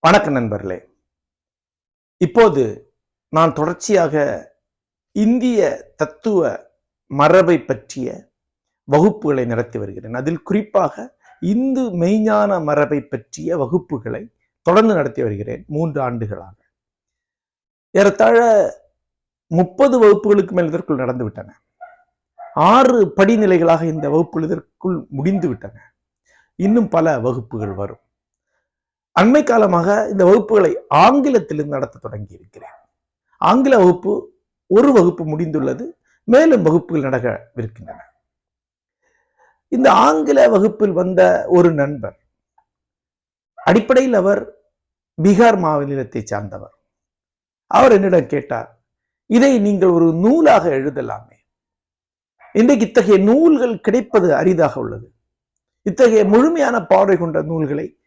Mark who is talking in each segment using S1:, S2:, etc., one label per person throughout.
S1: வணக்கம் நண்பர்களே. இப்போது நான் தொடர்ச்சியாக இந்திய தத்துவ மரபை பற்றிய வகுப்புகளை நடத்தி வருகிறேன். அதில் குறிப்பாக இந்து மெய்ஞான மரபை பற்றிய வகுப்புகளை தொடர்ந்து நடத்தி வருகிறேன் மூன்று ஆண்டுகளாக. ஏறத்தாழ முப்பது வகுப்புகளுக்கு மேல் இதற்குள் நடந்து விட்டன ஆறு படிநிலைகளாக இந்த வகுப்புகள் இதற்குள் முடிந்து விட்டன. இன்னும் பல வகுப்புகள் வரும். அண்மை காலமாக இந்த வகுப்புகளை ஆங்கிலத்திலும் நடத்த தொடங்கி இருக்கிறேன். ஆங்கில வகுப்பு ஒரு வகுப்பு முடிந்துள்ளது. மேலும் வகுப்புகள் நடக்கவிருக்கின்றன. இந்த ஆங்கில வகுப்பில் வந்த ஒரு நண்பர் அடிப்படையில் அவர் பீகார் மாநிலத்தை சார்ந்தவர். அவர் என்னிடம் கேட்டார் இதை நீங்கள் ஒரு நூலாக எழுதலாமே. இன்றைக்கு இத்தகைய நூல்கள் கிடைப்பது அரிதாக உள்ளது. இத்தகைய முழுமையான பார்வை கொண்ட நூல்களை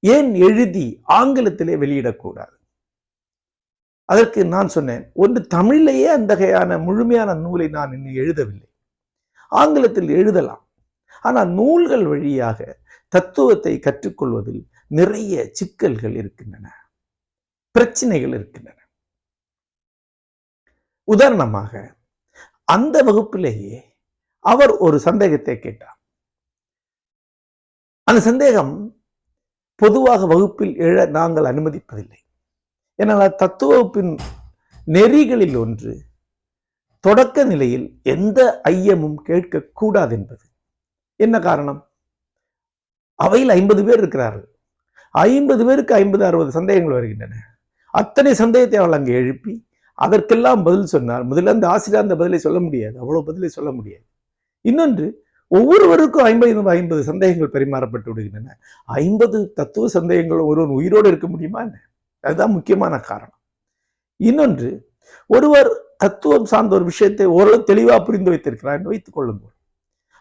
S1: ஏன் எழுதி ஆங்கிலத்திலே வெளியிடக்கூடாது? அதற்கு நான் சொன்னேன் ஒன்று தமிழிலேயே அந்தகையான முழுமையான நூலை நான் இன்னும் எழுதவில்லை. ஆங்கிலத்தில் எழுதலாம். ஆனால் நூல்கள் வழியாக தத்துவத்தை கற்றுக்கொள்வதில் நிறைய சிக்கல்கள் இருக்கின்றன. பிரச்சனைகள் இருக்கின்றன. உதாரணமாக அந்த வகுப்பிலேயே அவர் ஒரு சந்தேகத்தை கேட்டார். அந்த சந்தேகம் பொதுவாக வகுப்பில் எழ நாங்கள் அனுமதிப்பதில்லை. ஏன்னால் தத்துவ வகுப்பின் நெறிகளில் ஒன்று தொடக்க நிலையில் எந்த ஐயமும் கேட்கக்கூடாது என்பது. என்ன காரணம்? அவையில் ஐம்பது பேர் இருக்கிறார்கள். ஐம்பது பேருக்கு ஐம்பது அறுபது சந்தேகங்கள் வருகின்றன. அத்தனை சந்தேகத்தை அவள் அங்கே எழுப்பி அதற்கெல்லாம் பதில் சொன்னார் முதல்ல அந்த ஆசிரியர் அந்த பதிலை சொல்ல முடியாது. அவ்வளவு பதிலை சொல்ல முடியாது. இன்னொன்று ஒவ்வொருவருக்கும் ஐம்பது ஐம்பது சந்தேகங்கள் பரிமாறப்பட்டு விடுகின்றன. ஐம்பது தத்துவ சந்தேகங்கள் ஒருவன் உயிரோடு இருக்க முடியுமா என்ன? அதுதான் முக்கியமான காரணம். இன்னொன்று ஒருவர் தத்துவம் சார்ந்த ஒரு விஷயத்தை ஓரளவு தெளிவாக புரிந்து வைத்திருக்கிறார் என்று வைத்துக் கொள்ளுங்கள்.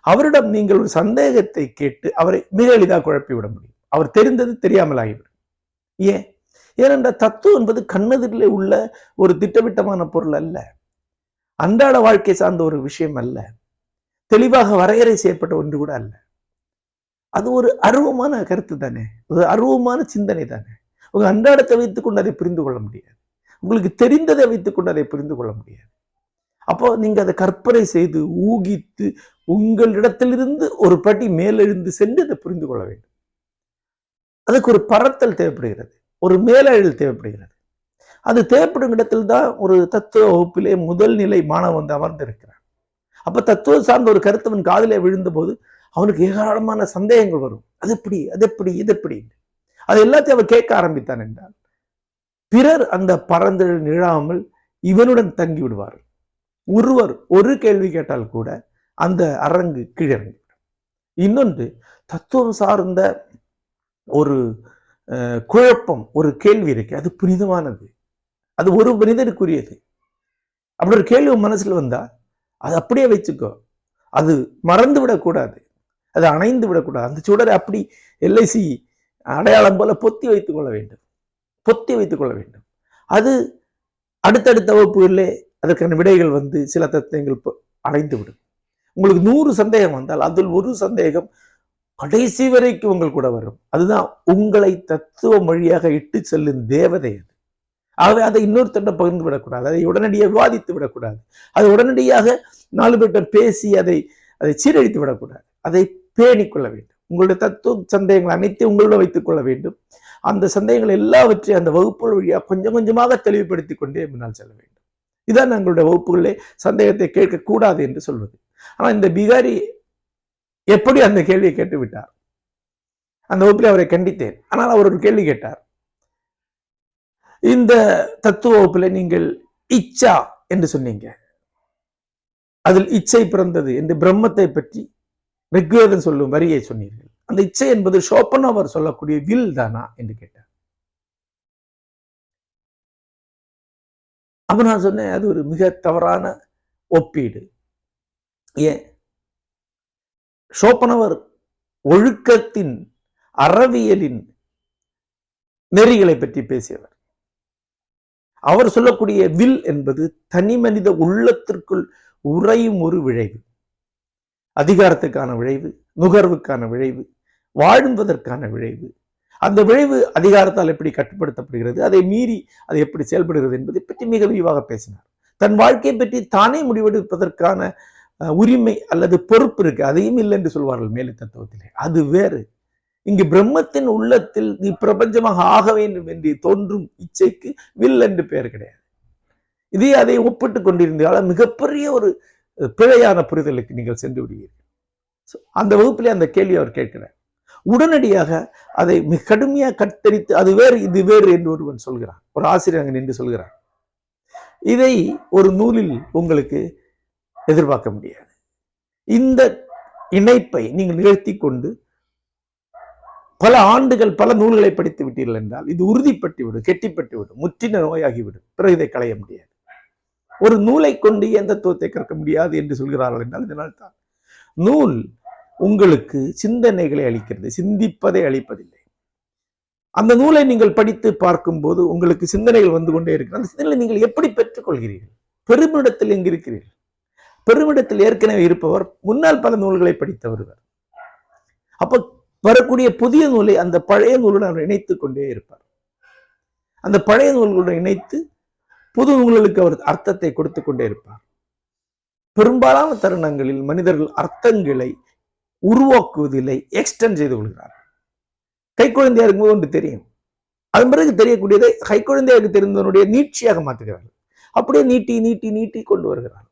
S1: அவரிடம் நீங்கள் ஒரு சந்தேகத்தை கேட்டு அவரை மிக எளிதாக குழப்பி விட முடியும். அவர் தெரிந்தது தெரியாமல் ஆகிவிடும் ஏன்? ஏனென்றால் தத்துவம் என்பது கண்ணெதிரிலே உள்ள ஒரு திட்டமிட்டமான பொருள் அல்ல. அன்றாட வாழ்க்கை சார்ந்த ஒரு விஷயம் அல்ல. தெளிவாக வரையறை செய்யப்பட்ட ஒன்று கூட அல்ல. அது ஒரு அருவமான கருத்து தானே. ஒரு அருவமான சிந்தனை தானே. உங்க அன்றாடத்தை வைத்துக்கொண்டு அதை புரிந்து கொள்ள முடியாது. உங்களுக்கு தெரிந்ததை வைத்துக்கொண்டு அதை புரிந்து கொள்ள முடியாது. அப்போ நீங்க அதை கற்பனை செய்து ஊகித்து உங்களிடத்திலிருந்து ஒரு படி மேலெழுந்து சென்று அதை புரிந்து கொள்ள வேண்டும். அதுக்கு ஒரு பறத்தல் தேவைப்படுகிறது. ஒரு மேலழல் தேவைப்படுகிறது. அது தேவைப்படும் இடத்தில் தான் ஒரு தத்துவ வகுப்பிலே முதல் நிலை மாணவன் வந்து அமர்ந்திருக்கிறான். அப்போ தத்துவம் சார்ந்த ஒரு கருத்தவன் காதலே விழுந்தபோது அவனுக்கு ஏராளமான சந்தேகங்கள் வரும். அது எப்படி? அது எப்படி? இது எப்படி? அது எல்லாத்தையும் அவன் கேட்க ஆரம்பித்தான் என்றால் பிறர் அந்த பறந்தழல் நிழாமல் இவனுடன் தங்கி விடுவார்கள். ஒருவர் ஒரு கேள்வி கேட்டால் கூட அந்த அரங்கு கீழிறங்கிவிடும். இன்னொன்று தத்துவம் சார்ந்த ஒரு குழப்பம் ஒரு கேள்வி இருக்கு. அது புனிதமானது. அது ஒரு மனிதனுக்குரியது. அப்படி ஒரு கேள்வி மனசில் வந்தால் அது அப்படியே வச்சுக்கோ. அது மறந்து விடக்கூடாது அது அணைந்து விடக்கூடாது அந்த சுடரை அப்படி எல்ஐசி அடையாளம் போல பொத்தி வைத்துக் கொள்ள வேண்டும். பொத்தி வைத்துக் கொள்ள வேண்டும். அது அடுத்தடுத்த வகுப்புகளிலே அதற்கான விடைகள் வந்து சில தத்துவங்கள் அடைந்து விடும். உங்களுக்கு நூறு சந்தேகம் வந்தால் அதில் ஒரு சந்தேகம் கடைசி வரைக்கும் உங்கள் கூட வரும். அதுதான் உங்களை தத்துவ மொழியாக இட்டு செல்லும் தேவதை அது. ஆகவே அதை இன்னொருத்தட்ட பகிர்ந்து விடக்கூடாது. அதை உடனடியாக விவாதித்து விடக்கூடாது. அதை உடனடியாக நாலு பேர்கிட்ட பேசி அதை அதை சீரழித்து விடக்கூடாது. அதை பேணிக்கொள்ள வேண்டும். உங்களுடைய தத்துவ சந்தேகங்கள் அனைத்தையும் உங்களோட வைத்துக் கொள்ள வேண்டும். அந்த சந்தேகங்கள் எல்லாவற்றையும் அந்த வகுப்புகள் வழியாக கொஞ்சம் கொஞ்சமாக தெளிவுபடுத்தி கொண்டே முன்னால் செல்ல வேண்டும். இதான் எங்களுடைய வகுப்புகளிலே சந்தேகத்தை கேட்கக்கூடாது என்று சொல்வது. ஆனால் இந்த பிகாரி எப்படி அந்த கேள்வியை கேட்டு விட்டார் அந்த வகுப்பில் அவரை கண்டித்தேன். ஆனால் அவர் ஒரு கேள்வி கேட்டார். இந்த தத்துவ வகுப்பில் நீங்கள் இச்சா என்று சொன்னீங்க. அதில் இச்சை பிறந்தது என்று பிரம்மத்தை பற்றி ரிக்வேதன் சொல்லும் வரியை சொன்னீர்கள். அந்த இச்சை என்பது ஷோப்பன் அவர் சொல்லக்கூடிய வில் தானா என்று கேட்டார். அப்ப நான் சொன்னேன் அது ஒரு மிக தவறான ஒப்பீடு. ஏன்? ஷோப்பனவர் ஒழுக்கத்தின் அறவியலின் நெறிகளை பற்றி பேசியவர். அவர் சொல்லக்கூடிய வில் என்பது தனி மனித உள்ளத்திற்குள் உறையும் ஒரு விளைவு அதிகாரத்துக்கான விளைவு நுகர்வுக்கான விளைவு வாழ்வதற்கான விளைவு அந்த விளைவு அதிகாரத்தால் எப்படி கட்டுப்படுத்தப்படுகிறது அதை மீறி அது எப்படி செயல்படுகிறது என்பதை பற்றி மிக விரிவாக பேசினார். தன் வாழ்க்கையை பற்றி தானே முடிவெடுப்பதற்கான உரிமை அல்லது பொறுப்பு இருக்கு. அதையும் இல்லை என்று சொல்வார்கள் மேலை தத்துவத்திலே. அது வேறு. இங்கு பிரம்மத்தின் உள்ளத்தில் நீ பிரபஞ்சமாக ஆக வேண்டும் என்று தோன்றும் இச்சைக்கு வில் என்று பெயர் கிடையாது. இதே அதை ஒப்பிட்டு கொண்டிருந்தால் மிகப்பெரிய ஒரு பிழையான புரிதலுக்கு நீங்கள் சென்று விடுவீர்கள். அந்த வகுப்பிலே அந்த கேள்வி அவர் கேட்கிறார். உடனடியாக அதை மிக கடுமையாக கத்தரித்து அது வேறு இது வேறு என்று ஒருவன் சொல்கிறான். ஒரு ஆசிரியர் அங்கே நின்று சொல்கிறார். இதை ஒரு நூலில் உங்களுக்கு எதிர்பார்க்க முடியாது. இந்த இணைப்பை நீங்கள் நிகழ்த்தி கொண்டு பல ஆண்டுகள் பல நூல்களை படித்து விட்டீர்கள் என்றால் இது உறுதிப்பட்டு விடும் கெட்டிப்பட்டு விடும் முற்றின நோயாகிவிடும். பிறகு இதை களைய முடியாது. ஒரு நூலை கொண்டு எந்த தத்துவத்தை கற்க முடியாது என்று சொல்கிறார்கள் என்றால் இதனால் தான். நூல் உங்களுக்கு சிந்தனைகளை அளிக்கிறது சிந்திப்பதை அளிப்பதில்லை. அந்த நூலை நீங்கள் படித்து பார்க்கும்போது உங்களுக்கு சிந்தனைகள் வந்து கொண்டே இருக்கிறது. அந்த நீங்கள் எப்படி பெற்றுக்கொள்கிறீர்கள்? பெருமிடத்தில் எங்கிருக்கிறீர்கள் பெருமிடத்தில் ஏற்கனவே இருப்பவர் முன்னால் பல நூல்களை படித்தவர்கள் அப்போ வரக்கூடிய புதிய நூலை அந்த பழைய நூலுடன் அவர் இணைத்துக் கொண்டே இருப்பார். அந்த பழைய நூல்களுடன் இணைத்து புது நூல்களுக்கு அவர் அர்த்தத்தை கொடுத்து கொண்டே இருப்பார். பெரும்பாலான தருணங்களில் மனிதர்கள் அர்த்தங்களை உருவாக்குவதில்லை எக்ஸ்டெண்ட் செய்து கொள்கிறார் கை குழந்தையா இருக்கும்போது ஒன்று தெரியும். அதன் பிறகு தெரியக்கூடியதை கை குழந்தையாக தெரிந்தவனுடைய நீட்சியாக மாற்றுகிறார்கள். அப்படியே நீட்டி நீட்டி நீட்டி கொண்டு வருகிறார்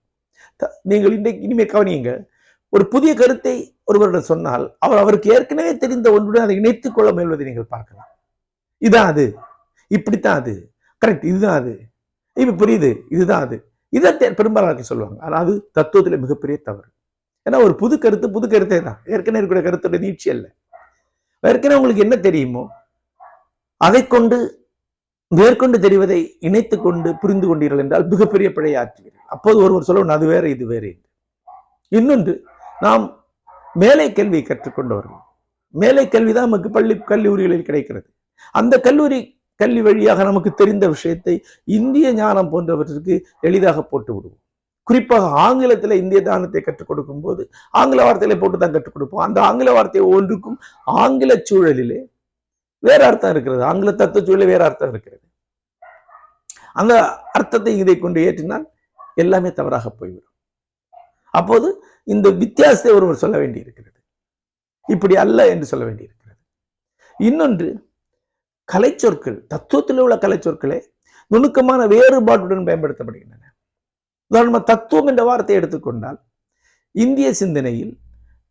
S1: நீங்கள் இன்றைக்கு இனிமேல் கவனியுங்க. ஒரு புதிய கருத்தை ஒருவரிடம் சொன்னால் அவர் அவருக்கு ஏற்கனவே தெரிந்த ஒன்றுடன் அதை இணைத்துக் கொள்ள முயல்வதை நீங்கள் பார்க்கலாம். இதான் அது. இப்படித்தான் அது. கரெக்ட் இதுதான் அது. இப்போ புரியுது? இதுதான் அது. இதை தெ- சொல்லுவாங்க. ஆனால் அது தத்துவத்தில் மிகப்பெரிய தவறு. ஏன்னா ஒரு புது கருத்து புது கருத்தே தான். ஏற்கனவே இருக்கிற கருத்துடைய நீட்சி அல்ல. ஏற்கனவே உங்களுக்கு என்ன தெரியுமோ? அதை கொண்டு மேற்கொண்டு தெரிவதை இணைத்து கொண்டு புரிந்து கொண்டீர்கள் என்றால் மிகப்பெரிய பிழையை ஆற்றுவீர்கள் அப்போது ஒருவர் சொல்லணும் அது வேற இது வேறு என்று. இன்னொன்று நாம் மேலை கல்வியை கற்றுக்கொண்டவர்கள். மேலை கல்விதான் நமக்கு பள்ளி கல்லூரிகளில் கிடைக்கிறது. அந்த கல்லூரி கல்வி வழியாக நமக்கு தெரிந்த விஷயத்தை இந்திய ஞானம் போன்றவற்றிற்கு எளிதாக போட்டு விடுவோம். குறிப்பாக ஆங்கிலத்தில் இந்திய தானத்தை கற்றுக் கொடுக்கும் போது ஆங்கில வார்த்தையில போட்டு தான் கற்றுக் கொடுப்போம். அந்த ஆங்கில வார்த்தை ஒன்றுக்கும் ஆங்கில சூழலிலே வேற அர்த்தம் இருக்கிறது. ஆங்கில தத்துவ சூழலில் வேற அர்த்தம் இருக்கிறது. அந்த அர்த்தத்தை இதை கொண்டு ஏற்றினால் எல்லாமே தவறாக போய்விடும். அப்போது இந்த வித்தியாசத்தை ஒருவர் சொல்ல வேண்டி இருக்கிறது இப்படி அல்ல என்று சொல்ல வேண்டி இருக்கிறது இன்னொன்று கலைச்சொற்கள் தத்துவத்தில் உள்ள கலைச்சொற்களே நுணுக்கமான வேறுபாட்டுடன் பயன்படுத்தப்படுகின்றன. உதாரணமாக தத்துவம் என்ற வார்த்தையை எடுத்துக்கொண்டால் இந்திய சிந்தனையில்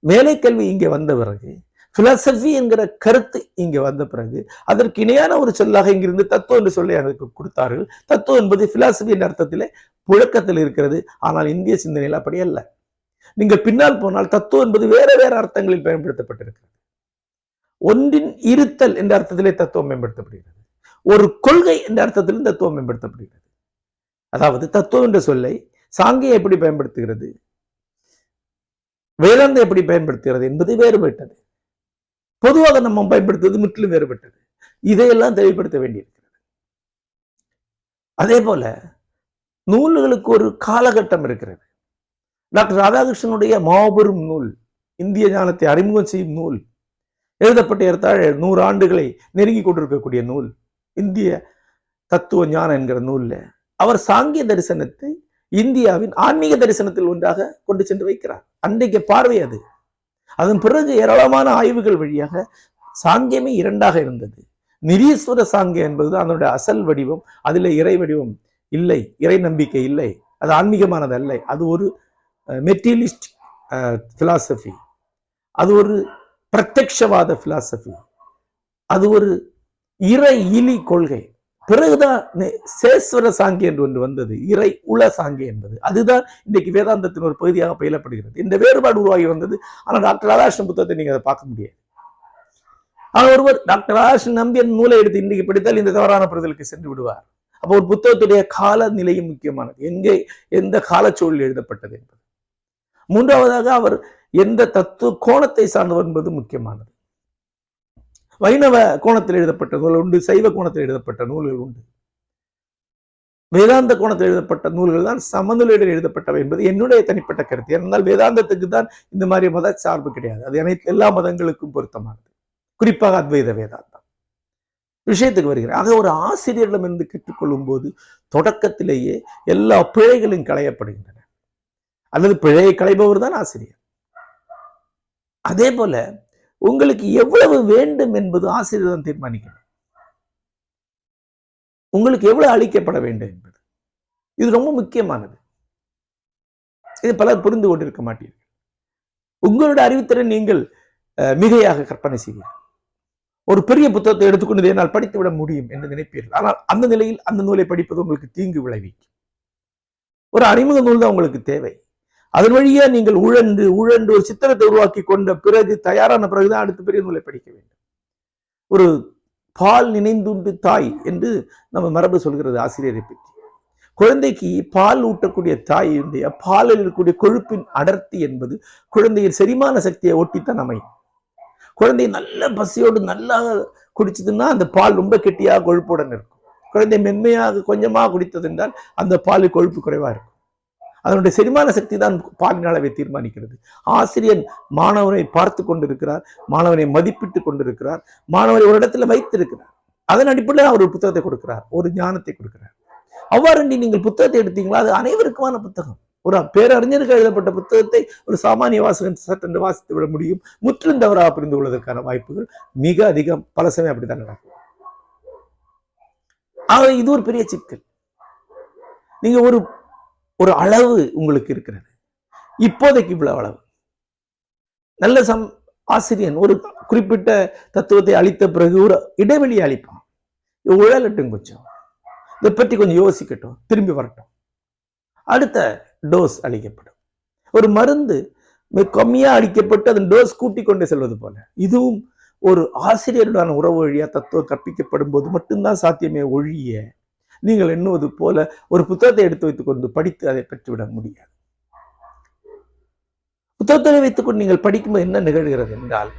S1: மேலை கல்வி இங்கே வந்த பிறகு பிலாசபி என்கிற கருத்து இங்கே வந்த பிறகு அதற்கு இணையான ஒரு சொல்லாக இங்கிருந்து தத்துவம் என்று சொல்லி அதற்கு கொடுத்தார்கள். தத்துவம் என்பது பிலாசபி என்ற அர்த்தத்திலே புழக்கத்தில் இருக்கிறது. ஆனால் இந்திய சிந்தனையில் அப்படி அல்ல. நீங்கள் பின்னால் போனால் தத்துவம் என்பது வேற வேற அர்த்தங்களில் பயன்படுத்தப்பட்டிருக்கிறது. ஒன்றின் இருத்தல் என்ற அர்த்தத்திலே தத்துவம் மேம்படுத்தப்படுகிறது. ஒரு கொள்கை என்ற அர்த்தத்திலும் தத்துவம் மேம்படுத்தப்படுகிறது. அதாவது தத்துவம் என்ற சொல்லை சாங்கியம் எப்படி பயன்படுத்துகிறது வேதாந்தம் எப்படி பயன்படுத்துகிறது என்பது வேறுபட்டது. பொதுவாக நம்ம பயன்படுத்துவது முற்றிலும் வேறுபட்டது. இதையெல்லாம் தெளிவுபடுத்த வேண்டியிருக்கிறது. அதே போல நூல்களுக்கு ஒரு காலகட்டம் இருக்கிறது. டாக்டர் ராதாகிருஷ்ணனுடைய மாபெரும் நூல் இந்திய ஞானத்தை அறிமுகம் செய்யும் நூல் எழுதப்பட்ட ஏறத்தாழ நூறு ஆண்டுகளை நெருங்கி கொண்டிருக்கக்கூடிய நூல் இந்திய தத்துவ ஞானம் என்கிற நூல்ல அவர் சாங்கிய தரிசனத்தை இந்தியாவின் ஆன்மீக தரிசனத்தில் ஒன்றாக கொண்டு சென்று வைக்கிறார். அன்றைக்கு பார்வை அது. அதன் பிறகு ஏராளமான ஆய்வுகள் வழியாக சாங்கியமே இரண்டாக இருந்தது. நிரீஸ்வர சாங்கியம் என்பது அதனுடைய அசல் வடிவம் அதில் இறை வடிவம் இல்லை இறை நம்பிக்கை இல்லை அது ஆன்மீகமானது அல்ல அது ஒரு மெட்டீரியலிஸ்ட் ஃபிலாசபி அது ஒரு பிரத்யக்ஷவாத ஃபிலாசபி அது ஒரு இறை இலி கொள்கை. பிறகுதான் சேஸ்வர சாங்கி என்று ஒன்று வந்தது. இறை உள சாங்கி என்பது. அதுதான் இன்றைக்கு வேதாந்தத்தின் ஒரு பகுதியாக பயிலப்படுகிறது. இந்த வேறுபாடு உருவாகி வந்தது. ஆனால் டாக்டர் ராதாகிருஷ்ணன் புத்தகத்தை நீங்க அதை பார்க்க முடியாது. ஆனால் ஒருவர் டாக்டர் ராதாகிருஷ்ணன் நம்பி அந்த நூலை எடுத்து இன்றைக்கு படித்தால் இந்த தவறான பிரதலுக்கு சென்று விடுவார். அப்போ ஒரு புத்தகத்துடைய கால நிலையும் முக்கியமானது. எங்கே எந்த காலச்சூழலில் எழுதப்பட்டது என்பது. மூன்றாவதாக அவர் எந்த தத்துவ கோணத்தை சார்ந்தவர் என்பது முக்கியமானது. வைணவ கோணத்தில் எழுதப்பட்ட நூல்கள் உண்டு சைவ கோணத்தில் எழுதப்பட்ட நூல்கள் உண்டு. வேதாந்த கோணத்தில் எழுதப்பட்ட நூல்கள் தான் சமநிலையுடன் எழுதப்பட்டவை என்பது என்னுடைய தனிப்பட்ட கருத்து. ஏனென்றால் வேதாந்தத்துக்கு தான் இந்த மாதிரி மத சார்பு கிடையாது. அது அனைத்து எல்லா மதங்களுக்கும் பொருத்தமானது. குறிப்பாக அத்வைத வேதாந்தம். விஷயத்துக்கு வருகிறேன். ஆக ஒரு ஆசிரியரிடமிருந்து கற்றுக்கொள்ளும் போது தொடக்கத்திலேயே எல்லா பிழைகளும் களையப்படுகின்றன. அல்லது பிழையை களைபவர் தான் ஆசிரியர். அதே போல உங்களுக்கு எவ்வளவு வேண்டும் என்பது ஆசிரியர் தான் தீர்மானிக்கணும். உங்களுக்கு எவ்வளவு அளிக்கப்பட வேண்டும் என்பது. இது ரொம்ப முக்கியமானது. இது பலர் புரிந்து கொண்டிருக்க மாட்டீர்கள். உங்களுடைய அறிவுத்திறன் நீங்கள் மிகையாக கற்பனை செய்வீர்கள். ஒரு பெரிய புத்தகத்தை எடுத்துக்கொண்டு என்னால் படித்து விட முடியும் என்று நினைப்பீர்கள். ஆனால் அந்த நிலையில் அந்த நூலை படிப்பது உங்களுக்கு தீங்கு விளைவிக்கும். ஒரு அறிமுக நூல் தான் உங்களுக்கு தேவை. அதன் வழியே நீங்கள் உழன்று உழன்று ஒரு சித்திரத்தை உருவாக்கி கொண்ட பிறகு தயாரான பிறகுதான் அடுத்த பெரிய நூலை படிக்க வேண்டும். ஒரு பால் நினைந்துண்டு தாய் என்று நம்ம மரபு சொல்கிறது ஆசிரியரை பற்றி. குழந்தைக்கு பால் ஊட்டக்கூடிய தாயினுடைய பாலில் இருக்கக்கூடிய கொழுப்பின் அடர்த்தி என்பது குழந்தையின் செரிமான சக்தியை ஒட்டித்தான் அமையும். குழந்தை நல்ல பசியோடு நல்லா குடிச்சதுன்னா அந்த பால் ரொம்ப கெட்டியாக கொழுப்புடன் இருக்கும். குழந்தை மென்மையாக கொஞ்சமாக குடித்தது என்றால் அந்த பால் கொழுப்பு குறைவாக இருக்கும். அதனுடைய செரிமான சக்தி தான் பாலின அளவை தீர்மானிக்கிறது. ஆசிரியர் மாணவனை பார்த்து கொண்டிருக்கிறார் மாணவனை மதிப்பிட்டு கொண்டிருக்கிறார் மாணவரை ஒரு இடத்துல வைத்திருக்கிறார். அதன் அடிப்படையில் அவர் ஒரு புத்தகத்தை கொடுக்கிறார் ஒரு ஞானத்தை கொடுக்கிறார். அவ்வாறு நீங்கள் புத்தகத்தை எடுத்தீங்களா? அது அனைவருக்குமான புத்தகம். ஒரு பேரறிஞருக்கு எழுதப்பட்ட புத்தகத்தை ஒரு சாமானிய வாசகன் சட்டென்று வாசித்து விட முடியும். முற்றிலும் தவறாக புரிந்து கொள்வதற்கான வாய்ப்புகள் மிக அதிகம். பல சமயம் அப்படித்தான் நடக்கும். ஆக இது ஒரு பெரிய சிக்கல். நீங்க ஒரு ஒரு அளவு உங்களுக்கு இருக்கிறது. இப்போதைக்கு இவ்வளவு அளவு. நல்ல சம் ஆசிரியன் ஒரு குறிப்பிட்ட தத்துவத்தை அளித்த பிறகு ஒரு இடைவெளியை அளிப்பான். உழலட்டும் கொஞ்சம். இதை பற்றி கொஞ்சம் யோசிக்கட்டும். திரும்பி வரட்டும். அடுத்த டோஸ் அளிக்கப்படும். ஒரு மருந்து கம்மியாக கம்மியா அளிக்கப்பட்டு அதன் டோஸ் கூட்டி கொண்டே செல்வது போல. இதுவும் ஒரு ஆசிரியருடான உறவு வழியா தத்துவம் கற்பிக்கப்படும் போது மட்டும்தான் சாத்தியமே ஒழிய நீங்கள் எண்ணுவது போல ஒரு புத்தகத்தை எடுத்து வைத்துக் கொண்டு படித்து அதை பெற்றுவிட முடியாது. புத்தகத்தை வைத்துக்கொண்டு நீங்கள் படிக்கும்போது என்ன நிகழ்கிறது என்றால்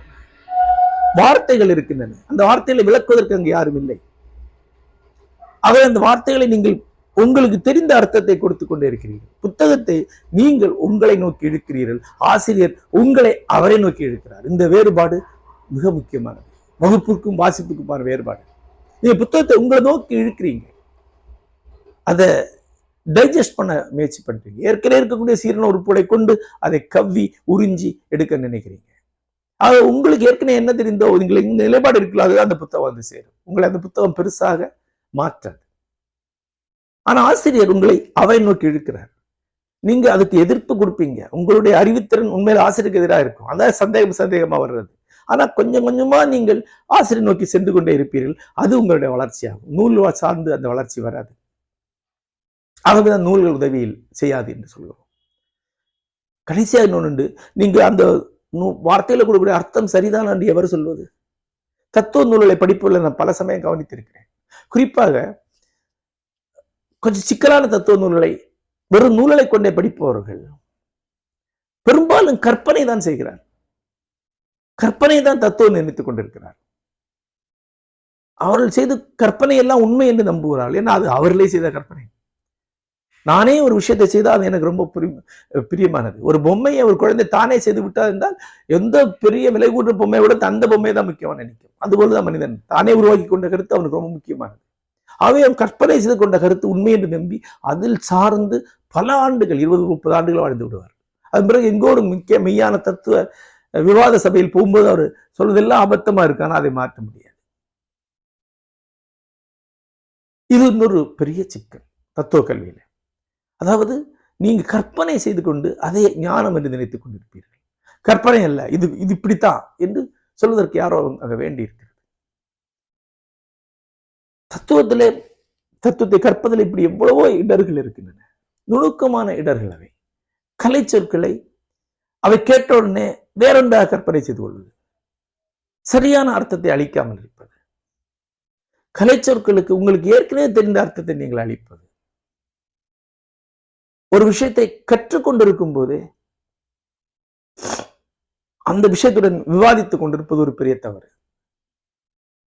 S1: வார்த்தைகள் இருக்கின்றன. அந்த வார்த்தைகளை விளக்குவதற்கு அங்கு யாரும் இல்லை. ஆகவே அந்த வார்த்தைகளை நீங்கள் உங்களுக்கு தெரிந்த அர்த்தத்தை கொடுத்து கொண்டே இருக்கிறீர்கள். புத்தகத்தை நீங்கள் உங்களை நோக்கி இழுக்கிறீர்கள். ஆசிரியர் உங்களை அவரை நோக்கி இழுக்கிறார். இந்த வேறுபாடு மிக முக்கியமானது. வகுப்புக்கும் வாசிப்புக்குமான வேறுபாடு. நீங்க புத்தகத்தை உங்களை நோக்கி இழுக்கிறீங்க. அதை டைஜஸ்ட் பண்ண முயற்சி பண்றீங்க. ஏற்கனவே இருக்கக்கூடிய சீரண உறுப்புகளை கொண்டு அதை கவ்வி உறிஞ்சி எடுக்க நினைக்கிறீங்க. ஆக உங்களுக்கு ஏற்கனவே என்ன தெரிந்தோ உங்களுக்கு இந்த நிலைப்பாடு இருக்கலாம் அதுதான் அந்த புத்தகம் வந்து சேரும். உங்களை அந்த புத்தகம் பெருசாக மாற்றாது. ஆனா ஆசிரியர் உங்களை அவரை நோக்கி இழுக்கிறார். நீங்க அதுக்கு எதிர்ப்பு கொடுப்பீங்க. உங்களுடைய அறிவுத்திறன் உண்மையில் ஆசிரியருக்கு எதிராக இருக்கும். அதான் சந்தேகம் சந்தேகமா வர்றது ஆனா கொஞ்சம் கொஞ்சமா நீங்கள் ஆசிரியர் நோக்கி சென்று கொண்டே இருப்பீர்கள். அது உங்களுடைய வளர்ச்சியாகும். நூல் சார்ந்து அந்த வளர்ச்சி வராது. ஆகவேதான் நூல்கள் உதவியில் செய்யாது என்று சொல்கிறோம். கடைசியாக இன்னொன்று நீங்க அந்த நூ- வார்த்தையில கொடுக்கக்கூடிய அர்த்தம் சரிதான் என்று எவர் சொல்வது? தத்துவ நூல்களை படிப்புள்ள நான் பல சமயம் கவனித்திருக்கிறேன். குறிப்பாக கொஞ்சம் சிக்கலான தத்துவ நூல்களை வெறும் நூல்களை கொண்டே படிப்பவர்கள் பெரும்பாலும் கற்பனை தான் செய்கிறார். கற்பனை தான் தத்துவம் நினைத்துக் கொண்டிருக்கிறார். அவர்கள் செய்த கற்பனை எல்லாம் உண்மை என்று நம்புகிறார்கள். ஏன்னா அது அவர்களே செய்த கற்பனை. நானே ஒரு விஷயத்தை செய்தால் அது எனக்கு ரொம்ப பிரியமானது. ஒரு பொம்மையை ஒரு குழந்தை தானே செய்து விட்டால் என்றால் எந்த பெரிய விலை கூடுற பொம்மையை விட அந்த பொம்மை தான் முக்கியமான நினைக்கும். அதுபோல தான் மனிதன். தானே உருவாக்கி கொண்ட கருத்து அவனுக்கு ரொம்ப முக்கியமானது. அவை அவன் கற்பனை செய்து கொண்ட கருத்து உண்மை என்று நம்பி அதில் சார்ந்து பல ஆண்டுகள் இருபது முப்பது ஆண்டுகள் வாழ்ந்து விடுவார். அதன் பிறகு எங்கோ ஒரு முக்கிய மெய்யான தத்துவ விவாத சபையில் போகும்போது அவர் சொல்வதெல்லாம் அபத்தமா இருக்கானா அதை மாற்ற முடியாது. இது இன்னொரு பெரிய சிக்கல் தத்துவ கல்வியில். அதாவது நீங்க கற்பனை செய்து கொண்டு அதை ஞானம் என்று நினைத்து கொண்டிருப்பீர்கள். கற்பனை அல்ல இது இது இப்படித்தான் என்று சொல்வதற்கு யாரோ அங்கே வேண்டி இருக்கிறது. தத்துவத்திலே தத்துவத்தை கற்பதில் இப்படி எவ்வளவோ இடர்கள் இருக்கின்றன. நுணுக்கமான இடர்கள் அவை. கலை சொற்களை அவை கேட்ட உடனே வேறொன்றாக கற்பனை செய்து கொள்வது. சரியான அர்த்தத்தை அளிக்காமல் இருப்பது. கலை சொற்களுக்கு உங்களுக்கு ஏற்கனவே தெரிந்த அர்த்தத்தை நீங்கள் அளிப்பது. ஒரு விஷயத்தை கற்றுக்கொண்டிருக்கும் போது அந்த விஷயத்துடன் விவாதித்துக் கொண்டிருப்பது ஒரு பெரிய தவறு.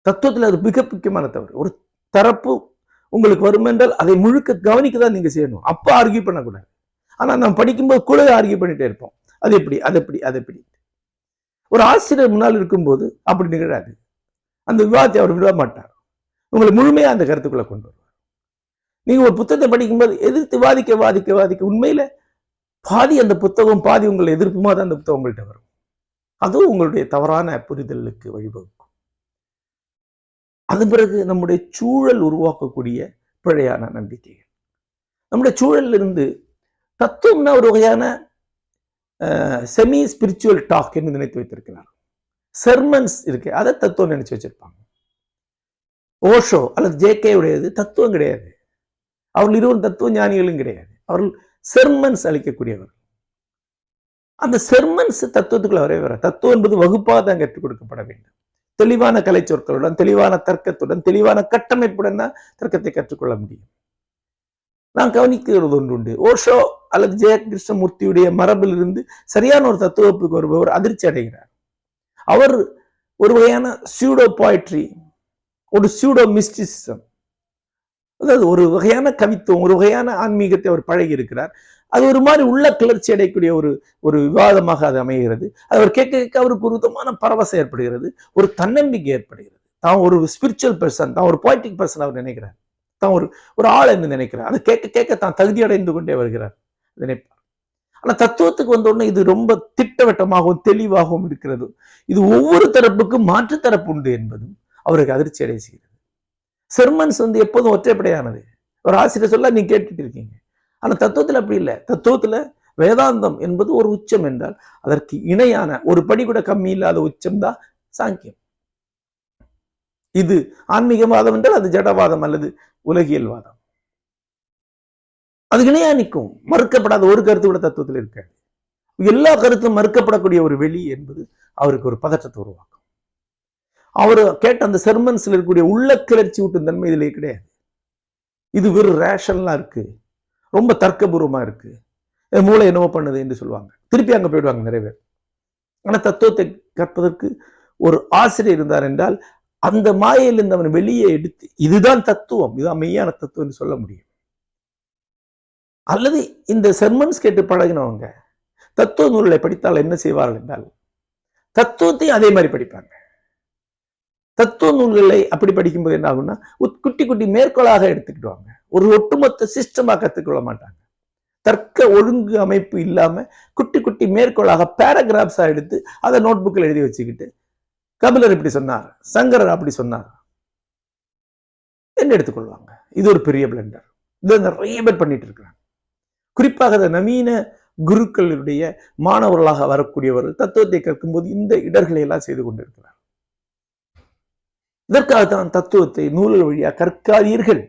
S1: தத்துவத்தில் அது மிக முக்கியமான தவறு. ஒரு தரப்பு உங்களுக்கு வரும் என்றால் அதை முழுக்க கவனிக்க தான் நீங்க செய்யணும். அப்போ ஆர்கியூ பண்ணக்கூடாது. ஆனா நம்ம படிக்கும்போது கூட ஆர்கியூ பண்ணிட்டே இருப்போம். அது எப்படி அது எப்படி அது எப்படி? ஒரு ஆசிரியர் முன்னால் இருக்கும்போது அப்படி நிகழாது. அந்த விவாதத்தை அவர் விட மாட்டார் உங்களை முழுமையா அந்த கருத்துக்குள்ள கொண்டு வருவார். நீங்க ஒரு புத்தகத்தை படிக்கும்போது எதிர்த்து வாதிக்க வாதிக்க வாதிக்க உண்மையில பாதி அந்த புத்தகம் பாதி உங்களை எதிர்ப்புமா தான் அந்த புத்தகம் உங்கள்கிட்ட வரும். அதுவும் உங்களுடைய தவறான புரிதலுக்கு வழிவகுக்கும். அது பிறகு நம்முடைய சூழல் உருவாக்கக்கூடிய பிழையான நம்பிக்கைகள். நம்முடைய சூழல்ல இருந்து தத்துவம்னா ஒரு வகையான செமி ஸ்பிரிச்சுவல் டாக் என்று நினைத்து வைத்திருக்கிறார் செர்மன்ஸ் இருக்கு அதை தத்துவம் நினைச்சு வச்சிருப்பாங்க. ஓஷோ அல்லது ஜேகே உடையது தத்துவம் கிடையாது. அவர்கள் இருவரும் தத்துவ ஞானிகளும் கிடையாது. அவர்கள் செர்மன்ஸ் அளிக்கக்கூடியவர் அந்த செர்மன்ஸ் தத்துவத்துக்குள்ள வரவே வர தத்துவம் என்பது வகுப்பாக தான் கற்றுக் கொடுக்கப்பட வேண்டும். தெளிவான கலை சொற்களுடன் தெளிவான தர்க்கத்துடன் தெளிவான கட்டமைப்புடன் தான் தர்க்கத்தை கற்றுக்கொள்ள முடியும். நான் கவனிக்கிறது ஒன்று உண்டு. ஓஷோ அல்லது ஜெயகிருஷ்ணமூர்த்தியுடைய மரபிலிருந்து சரியான ஒரு தத்துவப்புக்கு வருபவர் அதிர்ச்சி அடைகிறார். அவர் ஒரு வகையான சியூடோ பாய்ட்ரி ஒரு சியூடோ மிஸ்டிசிசம் அதாவது ஒரு வகையான கவித்துவம் ஒரு வகையான ஆன்மீகத்தை அவர் பழகி இருக்கிறார் அது ஒரு மாதிரி உள்ள கிளர்ச்சி அடையக்கூடிய ஒரு ஒரு விவாதமாக அது அமைகிறது. அது அவர் கேட்க கேட்க அவருக்கு ஒரு விதமான பரவசம் ஏற்படுகிறது ஒரு தன்னம்பிக்கை ஏற்படுகிறது. தான் ஒரு ஸ்பிரிச்சுவல் பர்சன் தான் ஒரு பாய்டிக் பர்சன் அவர் நினைக்கிறார். தான் ஒரு ஒரு ஆள் என்று நினைக்கிறார். அதை கேட்க கேட்க தான் தகுதி அடைந்து கொண்டே வருகிறார். நினைப்பார். ஆனா தத்துவத்துக்கு வந்த உடனே இது ரொம்ப திட்டவட்டமாகவும் தெளிவாகவும் இருக்கிறது. இது ஒவ்வொரு தரப்புக்கும் மாற்று தரப்பு உண்டு என்பதும் அவருக்கு அதிர்ச்சி அடைய செய்கிறது. செர்மன்ஸ் வந்து எப்போதும் ஒற்றைப்படையானது. ஒரு ஆசிரியர் சொல்ல நீ கேட்டுட்டு இருக்கீங்க. ஆனா தத்துவத்துல அப்படி இல்லை. தத்துவத்துல வேதாந்தம் என்பது ஒரு உச்சம் என்றால் அதற்கு இணையான ஒரு படி கூட கம்மி இல்லாத உச்சம் தான் சாங்கியம். இது ஆன்மீகவாதம் என்றால் அது ஜடவாதம் அல்லது உலகியல் வாதம் அது இணையா நிற்கும். மறுக்கப்படாத ஒரு கருத்து கூட தத்துவத்தில் இருக்காது. எல்லா கருத்தும் மறுக்கப்படக்கூடிய ஒரு வெளி என்பது அவருக்கு ஒரு பதற்றத்தை உருவாக்கும். அவர் கேட்ட அந்த செர்மன்ஸ்ல இருக்கக்கூடிய உள்ள கிளர்ச்சி ஊட்டும் தன்மை இதில் கிடையாது இது வெறும் ரேஷன்லாம் இருக்கு. ரொம்ப தர்க்கபூர்வமா இருக்கு. என் மூளை என்னவோ பண்ணுது என்று சொல்லுவாங்க. திருப்பி அங்க போயிடுவாங்க நிறைய பேர். ஆனா தத்துவத்தை கற்பதற்கு ஒரு ஆசிரியர் இருந்தார் என்றால் அந்த மாயையிலிருந்து அவன் வெளியே எடுத்து இதுதான் தத்துவம் இதுதான் மெய்யான தத்துவம் என்று சொல்ல முடியும். அல்லது இந்த செர்மன்ஸ் கேட்டு பழகினவங்க தத்துவ நூல்களை படித்தால் என்ன செய்வார்கள் என்றால் தத்துவத்தையும் அதே மாதிரி படிப்பாங்க. தத்துவ நூல்களை அப்படி படிக்கும்போது என்ன ஆகும்னா குட்டி குட்டி மேற்கோளாக எடுத்துக்கிடுவாங்க. ஒரு ஒட்டுமொத்த சிஸ்டமா கத்துக்கொள்ள மாட்டாங்க. தர்க்க ஒழுங்கு அமைப்பு இல்லாம குட்டி குட்டி மேற்கோளாக பேராகிராஃப்ஸாக எடுத்து அதை நோட் புக்கில் எழுதி வச்சுக்கிட்டு கபிலர் இப்படி சொன்னார் சங்கரர் அப்படி சொன்னார். என்ன எடுத்துக்கொள்வாங்க. இது ஒரு பெரிய பிளண்டர் இதை நிறைய பேர் பண்ணிட்டு இருக்கிறாங்க. குறிப்பாக அந்த நவீன குருக்களுடைய மாணவர்களாக வரக்கூடியவர்கள் தத்துவத்தை கற்கும்போது இந்த இடர்களை எல்லாம் செய்து கொண்டிருக்கிறார் இதற்காகத்தான் தத்துவத்தை நூலல் வழியா கற்காதீர்கள்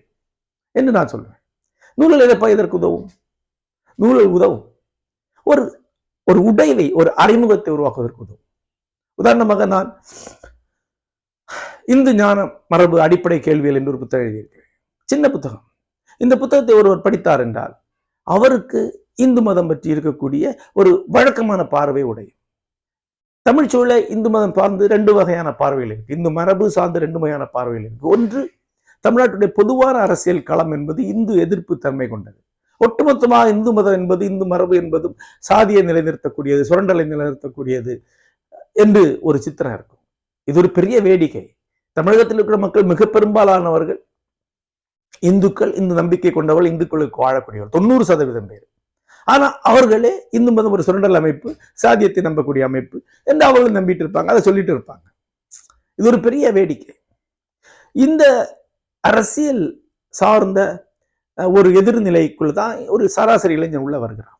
S1: என்று நான் சொல்றேன் நூலல் எதப்பா? இதற்கு உதவும்? நூலல் உதவும். ஒரு ஒரு உடைவை ஒரு அறிமுகத்தை உருவாக்குவதற்கு உதவும். உதாரணமாக நான் இந்து ஞான மரபு அடிப்படை கேள்விகள் என்று ஒரு புத்தகம் எழுதியிருக்கிறேன். சின்ன புத்தகம். இந்த புத்தகத்தை ஒருவர் படித்தார் என்றால் அவருக்கு இந்து மதம் பற்றி இருக்கக்கூடிய ஒரு வழக்கமான பார்வை உடையும் தமிழ் சூழலை இந்து மதம் சார்ந்து ரெண்டு வகையான பார்வைகள் இருக்கு. இந்து மரபு சார்ந்து ரெண்டு வகையான பார்வைகள் இருக்கு. ஒன்று தமிழ்நாட்டுடைய பொதுவான அரசியல் களம் என்பது இந்து எதிர்ப்பு தன்மை கொண்டது. ஒட்டுமொத்தமாக இந்து மதம் என்பது இந்து மரபு என்பதும் சாதியை நிலைநிறுத்தக்கூடியது சுரண்டலை நிலைநிறுத்தக்கூடியது என்று ஒரு சித்திரம் இருக்கும். இது ஒரு பெரிய வேடிக்கை. தமிழகத்தில் இருக்கிற மக்கள் மிக பெரும்பாலானவர்கள் இந்துக்கள் இந்து நம்பிக்கை கொண்டவர்கள் இந்துக்களுக்கு வாழக்கூடியவர். தொண்ணூறு சதவீதம் பேர். ஆனால் அவர்களே இந்து மதம் ஒரு சுரண்டல் அமைப்பு சாதியத்தை நம்பக்கூடிய அமைப்பு என்று அவர்களும் நம்பிட்டு இருப்பாங்க அதை சொல்லிட்டு இருப்பாங்க. இது ஒரு பெரிய வேடிக்கை. இந்த அரசியல் சார்ந்த ஒரு எதிர்நிலைக்குள்ள தான் ஒரு சராசரி இளைஞன் உள்ள வருகிறான்.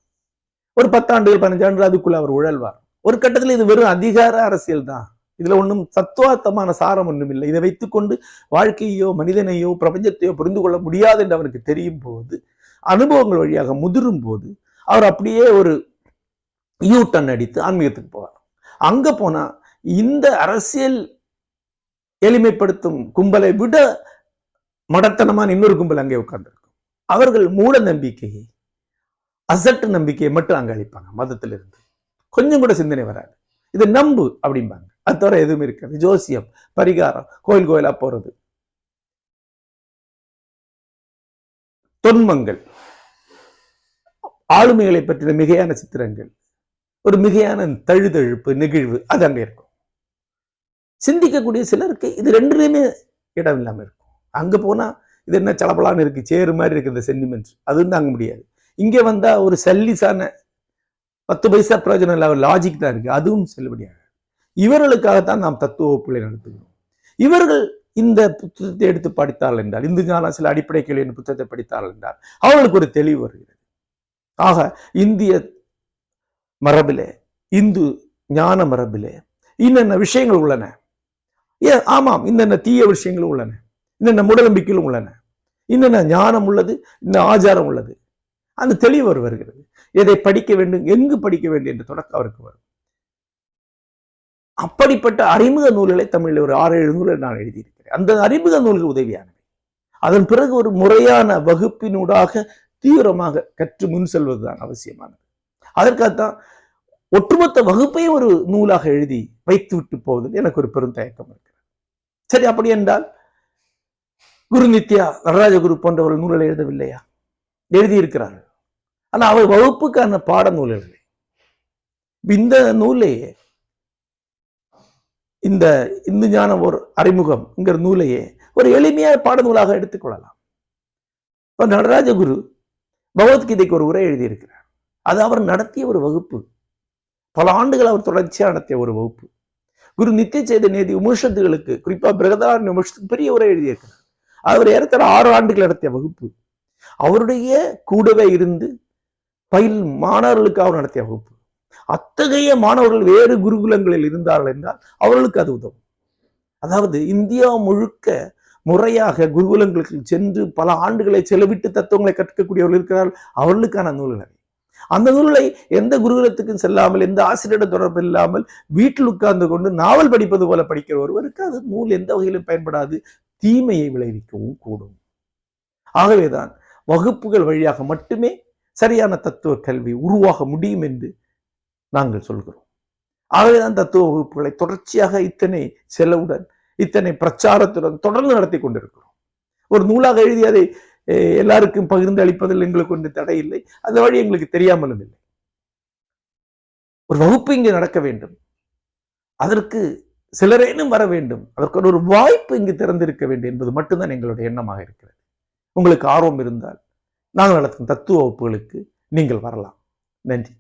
S1: ஒரு பத்தாண்டுகள் பதினஞ்சு அதுக்குள்ள அவர் உழல்வார். ஒரு கட்டத்தில் இது வெறும் அதிகார அரசியல் தான். இதுல ஒன்றும் தத்துவார்த்தமான சாரம் ஒன்றும் இல்லை. இதை வைத்துக்கொண்டு வாழ்க்கையோ மனிதனையோ பிரபஞ்சத்தையோ புரிந்து கொள்ள முடியாது என்று அவருக்கு தெரியும் போது அனுபவங்கள் வழியாக முதிரும் போது அவர் அப்படியே ஒரு யூ டன் அடித்து ஆன்மீகத்துக்கு போவார். அங்க போனா இந்த அரசியல் எளிமைப்படுத்தும் கும்பலை விட மடத்தனமான இன்னொரு கும்பல் அங்கே உட்கார்ந்துருக்கும். அவர்கள் மூட நம்பிக்கையை அசட்டு நம்பிக்கையை மட்டும் அங்க அளிப்பாங்க மதத்திலிருந்து. கொஞ்சம் கூட சிந்தனை வராது. இது நம்பு அப்படிம்பாங்க. அது தவிர எதுவுமே இருக்காது. ஜோசியம் பரிகாரம் கோயில் கோயிலா போறது. தொன்மங்கள். ஆளுமைகளை பற்றின மிகையான சித்திரங்கள் ஒரு மிகையான தழுதழுப்பு நெகிழ்வு அது அங்கே இருக்கும். சிந்திக்கக்கூடிய சிலருக்கு இது ரெண்டுலேயுமே இடம் இல்லாம இருக்கும். அங்க போனா இது என்ன சலபலான்னு இருக்கு சேரு மாதிரி இருக்கு இந்த சென்டிமெண்ட் அது வந்து அங்க முடியாது. இங்க வந்தா ஒரு சல்லிசான பத்து பைசா பிரயோஜனம் இல்லாத லாஜிக் தான் இருக்கு. அதுவும் செல்லுபடியாக இவர்களுக்காகத்தான் நாம் தத்துவ வகுப்புகளை நடத்துகிறோம். இவர்கள் இந்த புத்தகத்தை எடுத்து படித்தார்கள் என்றால் இந்து ஞான சில அடிப்படை கேள்வி என்று புத்தகத்தை படித்தார்கள் என்றால் அவர்களுக்கு ஒரு தெளிவு வருகிறது. ஆக இந்திய மரபிலே இந்து ஞான மரபிலே இன்னென்ன விஷயங்கள் உள்ளன? ஏ ஆமாம் இன்னென்ன தீய விஷயங்களும் உள்ளன? இன்னென்ன மூடநம்பிக்கைகளும் உள்ளன? இன்னென்ன ஞானம் உள்ளது? இன்ன ஆச்சாரம் உள்ளது? அந்த தெளிவு அவர் வருகிறது. எதை படிக்க வேண்டும் எங்கு படிக்க வேண்டும் என்ற தொடக்கம் அவருக்கு வரும். அப்படிப்பட்ட அறிமுக நூல்களை தமிழில் ஒரு ஆறு ஏழு நூல்களை நான் எழுதியிருக்கிறேன். அந்த அறிமுக நூல்கள் உதவியானவை. அதன் பிறகு ஒரு முறையான வகுப்பினூடாக தீவிரமாக கற்று முன் செல்வதுதான் அவசியமானது. அதற்காகத்தான் ஒட்டுமொத்த வகுப்பையும் ஒரு நூலாக எழுதி வைத்து விட்டு போவதில் எனக்கு ஒரு பெரும் தயக்கம் இருக்கிறது. சரி அப்படி என்றால் குரு நித்யா நடராஜ குரு போன்றவர்கள் நூல்களை எழுதவில்லையா? எழுதியிருக்கிறார்கள். ஆனா அவர் வகுப்புக்கான பாட நூல் எழுதி இந்த நூலையே இந்த இந்து ஞானம் ஒரு அறிமுகம்ங்கிற நூலையே ஒரு எளிமையான பாடநூலாக எடுத்துக்கொள்ளலாம் இப்ப நடராஜ குரு பகவத்கீதைக்கு ஒரு உரை எழுதியிருக்கிறார். அது அவர் நடத்திய ஒரு வகுப்பு. பல ஆண்டுகள் அவர் தொடர்ச்சியாக நடத்திய ஒரு வகுப்பு. குரு நித்திய சேதநேதி விமர்சனத்துகளுக்கு குறிப்பா பிரகதாரண்ய விமர்சனத்துக்கு பெரிய உரை எழுதியிருக்கிறார். அவர் ஏறத்தர ஆறு ஆண்டுகள் நடத்திய வகுப்பு. அவருடைய கூடவே இருந்து பயில் மாணவர்களுக்கு அவர் நடத்திய வகுப்பு. அத்தகைய மாணவர்கள் வேறு குருகுலங்களில் இருந்தார்கள் என்றால் அவர்களுக்கு அது உதவும். அதாவது இந்தியா முழுக்க முறையாக குருகுலங்களுக்கு சென்று பல ஆண்டுகளை செலவிட்டு தத்துவங்களை கற்கக்கூடியவர்கள் இருக்கிறார்கள். அவர்களுக்கான நூல்கள். அந்த நூல்களை எந்த குருகுலத்துக்கும் செல்லாமல் எந்த ஆசிரியரிடம் தொடர்பு இல்லாமல் வீட்டில் உட்கார்ந்து கொண்டு நாவல் படிப்பது போல படிக்கிற ஒருவருக்கு அது நூல் எந்த வகையிலும் பயன்படாது. தீமையை விளைவிக்கவும் கூடும். ஆகவேதான் வகுப்புகள் வழியாக மட்டுமே சரியான தத்துவ கல்வி உருவாக முடியும் என்று நாங்கள் சொல்கிறோம். ஆகவேதான் தத்துவ வகுப்புகளை தொடர்ச்சியாக இத்தனை செலவுடன் இத்தனை பிரச்சாரத்துடன் தொடர்ந்து நடத்தி கொண்டிருக்கிறோம். ஒரு நூலாக எழுதி அதை எல்லாருக்கும் பகிர்ந்து அளிப்பதில் எங்களுக்கு ஒன்று தடை இல்லை. அந்த வழி எங்களுக்கு தெரியாமலும் இல்லை. ஒரு வகுப்பு இங்கு நடக்க வேண்டும். அதற்கு சிலரேனும் வர வேண்டும். அதற்கு ஒரு வாய்ப்பு இங்கு திறந்திருக்க வேண்டும் என்பது மட்டும்தான் எங்களுடைய எண்ணமாக இருக்கிறது. உங்களுக்கு ஆர்வம் இருந்தால் நாங்கள் நடத்தும் தத்துவ வகுப்புகளுக்கு நீங்கள் வரலாம். நன்றி.